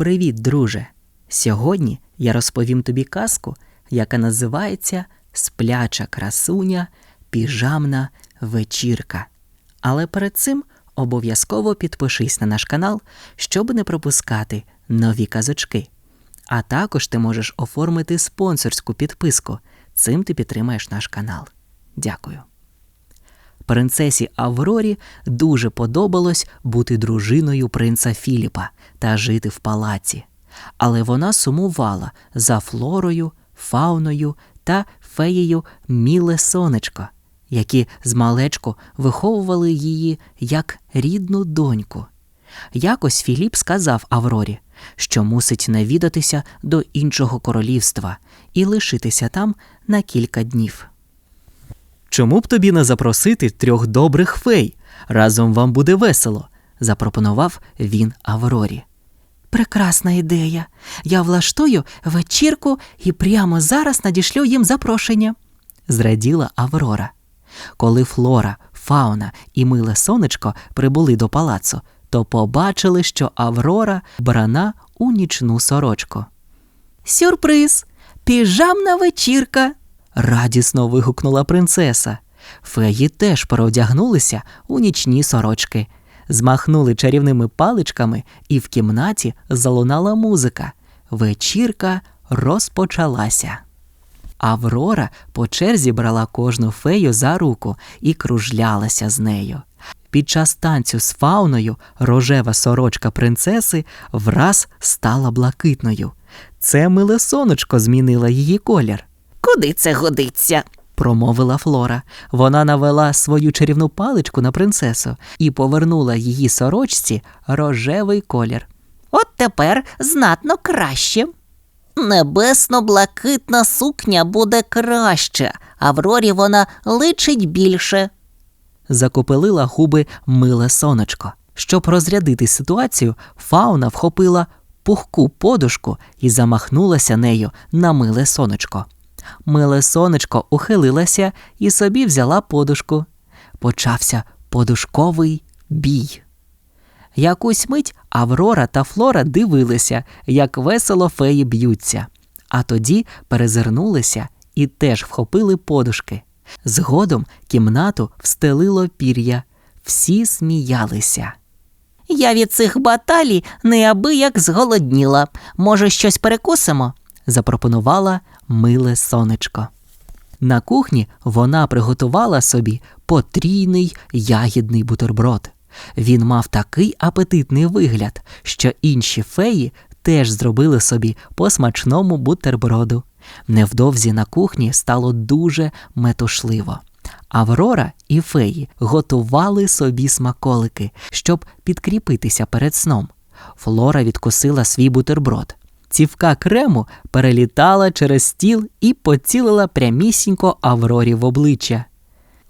Привіт, друже! Сьогодні я розповім тобі казку, яка називається Спляча красуня, піжамна вечірка. Але перед цим обов'язково підпишись на наш канал, щоб не пропускати нові казочки. А також ти можеш оформити спонсорську підписку. Цим ти підтримаєш наш канал. Дякую. Принцесі Аврорі дуже подобалось бути дружиною принца Філіпа та жити в палаці. Але вона сумувала за флорою, фауною та феєю Міле Сонечко, які з виховували її як рідну доньку. Якось Філіп сказав Аврорі, що мусить навідатися до іншого королівства і лишитися там на кілька днів. Чому б тобі не запросити трьох добрих фей? Разом вам буде весело, запропонував він Аврорі. Прекрасна ідея. Я влаштую вечірку і прямо зараз надішлю їм запрошення, зраділа Аврора. Коли Флора, Фауна і миле сонечко прибули до палацу, то побачили, що Аврора брана у нічну сорочку. Сюрприз! Піжамна вечірка. Радісно вигукнула принцеса. Феї теж переодягнулися у нічні сорочки, змахнули чарівними паличками, і в кімнаті залунала музика. Вечірка розпочалася. Аврора по черзі брала кожну фею за руку і кружлялася з нею. Під час танцю з фауною рожева сорочка принцеси враз стала блакитною. Це миле сонечко змінило її колір, Куди це годиться? промовила Флора. Вона навела свою чарівну паличку на принцесу і повернула її сорочці рожевий колір. От тепер знатно краще. Небесно-блакитна сукня буде краще, Аврорі вона личить більше. Закопелила губи миле сонечко. Щоб розрядити ситуацію, фауна вхопила пухку подушку і замахнулася нею на миле сонечко. Миле сонечко ухилилася і собі взяла подушку. Почався подушковий бій. Якусь мить Аврора та Флора дивилися, як весело феї б'ються, а тоді перезирнулися і теж вхопили подушки. Згодом кімнату встелило пір'я. Всі сміялися. Я від цих баталій неабияк зголодніла. Може, щось перекусимо? Запропонувала миле сонечко. На кухні вона приготувала собі потрійний ягідний бутерброд. Він мав такий апетитний вигляд, що інші феї теж зробили собі по смачному бутерброду. Невдовзі на кухні стало дуже метушливо. Аврора і феї готували собі смаколики, щоб підкріпитися перед сном. Флора відкусила свій бутерброд. Цівка крему перелітала через стіл і поцілила прямісінько Аврорі в обличчя.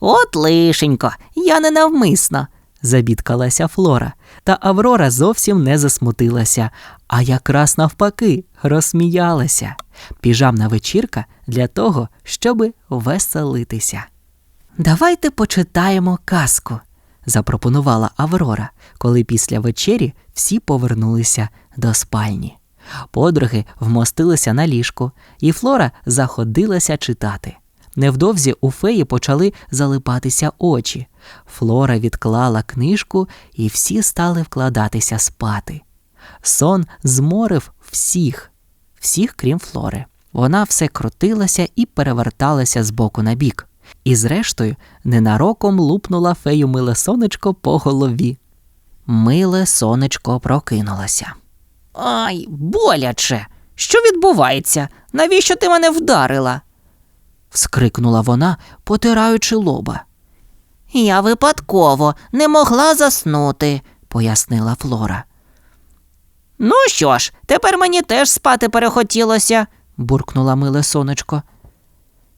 От лишенько, я ненавмисно. Забідкалася Флора, та Аврора зовсім не засмутилася, а якраз навпаки розсміялася. Піжамна вечірка для того, щоби веселитися. Давайте почитаємо казку, запропонувала Аврора, коли після вечері всі повернулися до спальні. Подруги вмостилися на ліжку, і Флора заходилася читати. Невдовзі у феї почали залипатися очі. Флора відклала книжку, і всі стали вкладатися спати. Сон зморив всіх, всіх крім Флори. Вона все крутилася і переверталася з боку на бік. І, зрештою, ненароком лупнула фею миле сонечко по голові. Миле сонечко прокинулося. Ай, боляче. Що відбувається? Навіщо ти мене вдарила? вскрикнула вона, потираючи лоба. Я випадково не могла заснути, пояснила Флора. Ну що ж, тепер мені теж спати перехотілося. буркнула миле сонечко.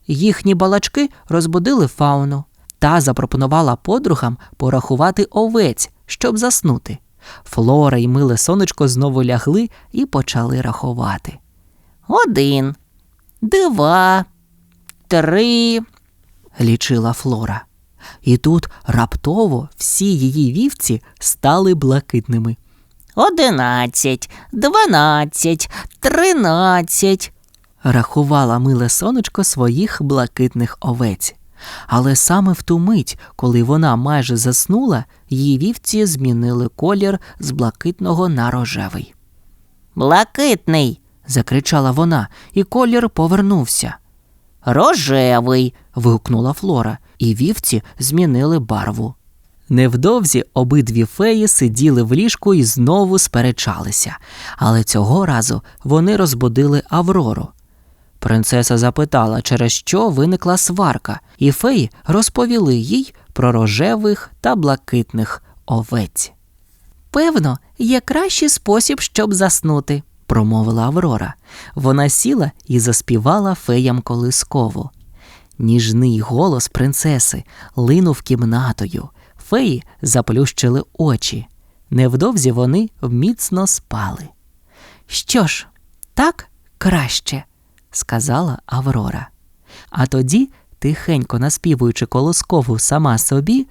Їхні балачки розбудили фауну та запропонувала подругам порахувати овець, щоб заснути. Флора і миле сонечко знову лягли і почали рахувати. Один, два, три. лічила Флора. І тут раптово всі її вівці стали блакитними. одинадцять, дванадцять, тринадцять. Рахувала миле сонечко своїх блакитних овець. Але саме в ту мить, коли вона майже заснула, її вівці змінили колір з блакитного на рожевий. Блакитний, Закричала вона, і колір повернувся. рожевий. вигукнула Флора, і вівці змінили барву. Невдовзі обидві феї сиділи в ліжку і знову сперечалися, але цього разу вони розбудили Аврору. Принцеса запитала, через що виникла сварка, і феї розповіли їй про рожевих та блакитних овець. Певно, є кращий спосіб, щоб заснути, промовила Аврора. Вона сіла і заспівала феям колискову. Ніжний голос принцеси линув кімнатою. Феї заплющили очі. Невдовзі вони міцно спали. Що ж, так краще, сказала Аврора. А тоді, тихенько наспівуючи колоскову сама собі,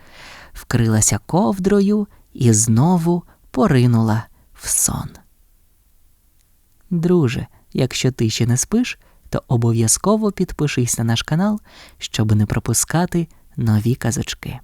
вкрилася ковдрою і знову поринула в сон. Друже, якщо ти ще не спиш, то обов'язково підпишись на наш канал, щоб не пропускати нові казочки.